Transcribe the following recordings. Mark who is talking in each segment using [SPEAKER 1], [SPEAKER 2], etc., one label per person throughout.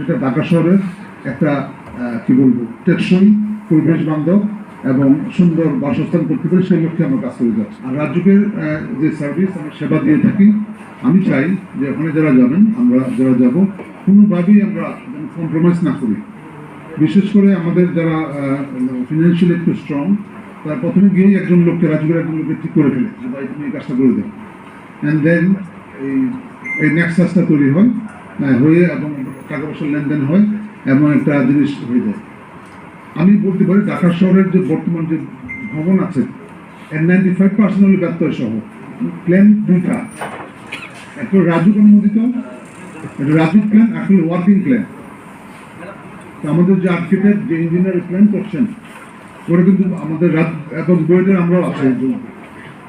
[SPEAKER 1] সেটা ঢাকা শহরের একটা কি বলব টেকসই পরিবেশ বান্ধব এবং সুন্দর বাসস্থান করতে পারি সেই লক্ষ্যে আমরা কাজ করে যাচ্ছি। আর রাজ্যকের আহ, যে সার্ভিস আমরা সেবা দিয়ে থাকি আমি চাই যে ওখানে যারা যাবেন আমরা যারা যাব কোনোভাবেই আমরা কম্প্রোমাইজ না করি। বিশেষ করে আমাদের যারা ফিনান্সিয়ালি একটু স্ট্রং তার প্রথমে গিয়েই একজন লোককে রাজুকের একজন লোককে ঠিক করে ফেলে যে ভাই তুমি এই কাজটা করে দেন অ্যান্ড দেন এই এই নেক্সাসটা তৈরি হয়। হয়ে এবং টাকা পয়সার লেনদেন হয় এমন একটা জিনিস হয়ে যায়। আমি বলতে পারি ঢাকা শহরের যে বর্তমান যে ভবন আছে, এর নাইনটি ফাইভ পার্সেন্ট হলে ব্যর্থ সহ প্ল্যান দুইটা। একটা রাজুক অনুমোদিত একটা রাজুক প্ল্যান একটা ওয়ার্কিং প্ল্যান আমাদের যে আর্কিটেক্ট যে ইঞ্জিনিয়ার প্ল্যান করছেন, ওরা কিন্তু আমাদের এখন বইটা আমরাও আছে।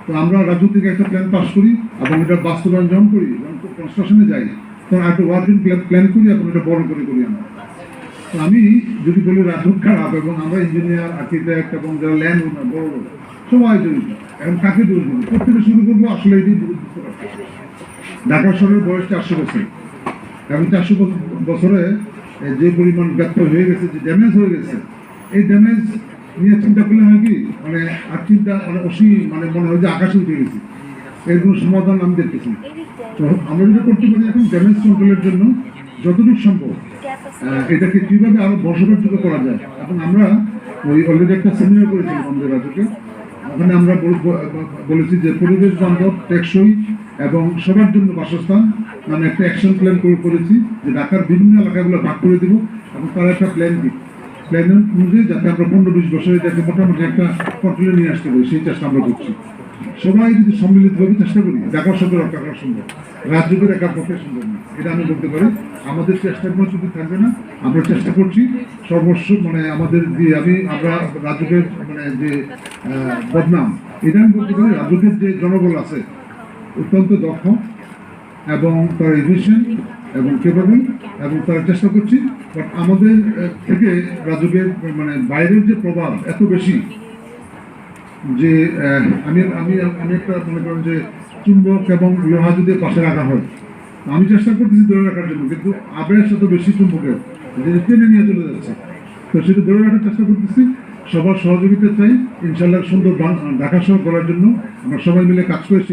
[SPEAKER 1] তো আমরা রাজু থেকে একটা প্ল্যান পাস করি এবং এটা বাস্তবায়ন যখন করি, যখন কনস্ট্রাকশনে যাই একটা ওয়ার্কিং প্ল্যান প্ল্যান করি এবং এটা বড় করে করি আমরা। তো আমি যদি বলি রাজুক খারাপ এবং আমরা ইঞ্জিনিয়ার আর্কিটেক্ট এবং যারা ল্যান্ড ওনার বড় বড়, সবাই জড়িত। এখন কাকে দেবো প্রত্যেকে শুরু করব আসলে এটি ঢাকা শহরের বয়স চারশো বছর। এবং চারশো বছরে যে পরিমাণ ব্যর্থ হয়ে গেছে, যে ড্যামেজ হয়ে গেছে, এই ড্যামেজ নিয়ে চিন্তা করলে হয় কি? মানে আর চিন্তা মানে অসীম মানে মনে হয় যে আকাশে উঠে গেছে। এর কোনো সমাধান আমি দেখতেছি আমরা যেটা করতে পারি এখন ড্যামেজ কন্ট্রোলের জন্য যতটুকু সম্ভব এটাকে কীভাবে আরও বসবাসযোগ্য করা যায়? এবং আমরা ওই অলরেডি একটা সেমিনার করেছিলাম আমাদের রাজ্যকে। ওখানে আমরা বলেছি যে পরিবেশ বান্ধব টেকসই এবং সবার জন্য বাসস্থান মানে একটা অ্যাকশন প্ল্যান করেছি যে ঢাকার বিভিন্ন এলাকাগুলো ভাগ করে দিব এবং তার একটা প্ল্যান দিই। প্ল্যান অনুযায়ী যাতে আমরা পনেরো বিশ বছরে যাতে মোটামুটি একটা কন্ট্রোলে নিয়ে আসতে পারি সেই চেষ্টা আমরা করছি। সবাই যদি সম্মিলিতভাবে চেষ্টা করি ঢাকার সঙ্গে রক্ষা করা সম্ভব রাজ্যকে একার পক্ষে সম্ভব এটা আমি বলতে পারি। আমাদের চেষ্টার কোনো ত্রুটি থাকবে না। আমরা চেষ্টা করছি সর্বস্ব মানে আমাদের যে আমি, আমরা রাজ্যের মানে যে বদনাম, এটা আমি বলতে পারি রাজ্যের যে জনবল আছে, অত্যন্ত দক্ষ এবং তার এভিশন এবং কেপাবল এবং তারা চেষ্টা করছি। বাট আমাদের থেকে রাজুকের মানে বাইরের যে প্রভাব এত বেশি যে আমি আমি আমি একটা মনে করেন যে চুম্বক এবং লোহা যদি পাশে রাখা হয়, আমি চেষ্টা করতেছি ধরে রাখার জন্য, কিন্তু আবেশ এত বেশি চুম্বকের যে টেনে নিয়ে চলে যাচ্ছে। তো সেটা ধরে রাখার চেষ্টা করতেছি, সবার সহযোগিতা চাই। ইনশাল্লাহ সুন্দর ঢাকা শহর করার জন্য আমরা সবাই মিলে কাজ করেছি